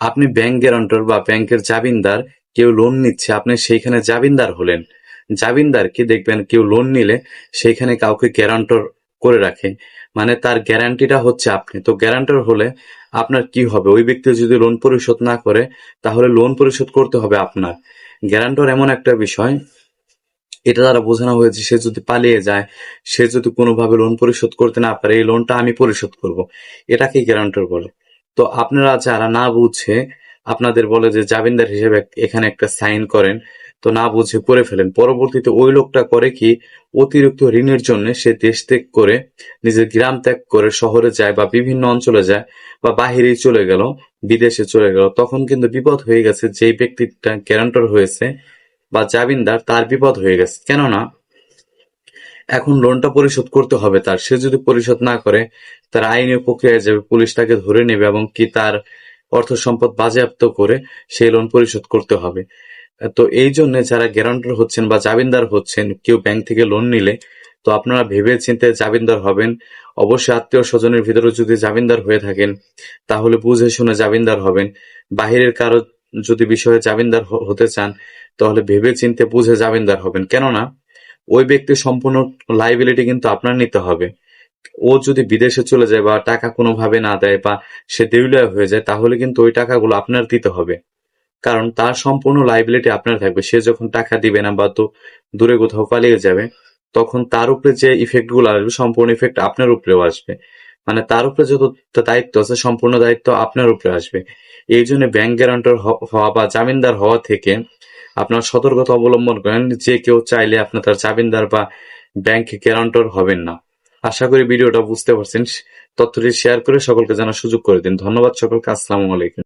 আপনি bank guarantor বা ব্যাংকের জামিনদার, কেউ লোন নিচ্ছে, আপনি সেইখানে জামিনদার হলেন। জামিনদারকে দেখবেন, কেউ লোন নিলে সেইখানে কাউকে গ্যারান্টর করে রাখে। মানে তার গ্যারান্টিটা হচ্ছে আপনি। তো গ্যারান্টর হলে আপনার কি হবে? ওই ব্যক্তি যদি লোন পরিশোধ না করে, তাহলে লোন পরিশোধ করতে হবে আপনার। গ্যারান্টর এমন একটা বিষয়, এটা দ্বারা বোঝানো হয়েছে, সে যদি পালিয়ে যায়, সে যদি কোনোভাবে লোন পরিশোধ করতে না পারে, এই লোনটা আমি পরিশোধ করব। এটাকে গ্যারান্টর বলে। তো আপনারা যারা না বুঝে, আপনাদের বলে যে জামিনদার হিসেবে এখানে একটা সাইন করেন, তো না বুঝে করে ফেলেন। পরবর্তীতে ওই লোকটা করে কি, অতিরিক্ত ঋণের জন্য সে দেশ ত্যাগ করে, নিজের গ্রাম ত্যাগ করে শহরে যায় বা বিভিন্ন অঞ্চলে যায় বা বাহিরেই চলে গেল, বিদেশে চলে গেল, তখন কিন্তু বিপদ হয়ে গেছে। যেই ব্যক্তিটা গ্যারান্টর হয়েছে বা জামিনদার, তার বিপদ হয়ে গেছে। কেননা এখন লোনটা পরিশোধ করতে হবে তার। সে যদি পরিশোধ না করে, তার আইনি প্রক্রিয়ায় যাবে, পুলিশ তাকে ধরে নেবে এবং কি তার অর্থ সম্পদ বাজেয়াপ্ত করে সেই লোন পরিশোধ করতে হবে। তো এই জন্য যারা গ্যারান্টর হচ্ছেন বা জামিনদার হচ্ছেন, কেউ ব্যাংক থেকে লোন নিলে, তো আপনারা ভেবে চিন্তে জামিনদার হবেন। অবশ্যই আত্মীয় স্বজনের ভিতরে যদি জামিনদার হয়ে থাকেন, তাহলে বুঝে শুনে জামিনদার হবেন। বাহিরের কারও যদি বিষয়ে জামিনদার হতে চান, তাহলে ভেবে চিন্তে বুঝে জামিনদার হবেন। কেননা ওই ব্যক্তির সম্পূর্ণ লাইবিলিটি কিন্তু আপনার নিতে হবে। ও যদি বিদেশে চলে যায় বা টাকা কোনোভাবে না দেয় বা সে দেউলিয়া হয়ে যায়, তাহলে কিন্তু ওই টাকাগুলো আপনার দিতে হবে। কারণ তার সম্পূর্ণ লাইবিলিটি আপনার থাকবে। সে যখন টাকা দিবে না বা তো দূরে কোথাও পালিয়ে যাবে, তখন তার উপরে যে ইফেক্টগুলো আসবে, সম্পূর্ণ ইফেক্ট আপনার উপরেও আসবে। মানে তার উপরে যত দায়িত্ব আছে, সম্পূর্ণ দায়িত্ব আপনার উপরে আসবে। এই জন্য ব্যাংক গ্যারান্টর হওয়া বা জামিনদার হওয়া থেকে আপনার সতর্কতা অবলম্বন করেন, যে কেউ চাইলে আপনার তার জামিনদার বা ব্যাংক গ্যারান্টর হবেন না। আশা করি ভিডিওটা বুঝতে পারছেন। তথ্যটি শেয়ার করে সকলকে জানার সুযোগ করে দিন। ধন্যবাদ সকলকে। আসসালামু আলাইকুম।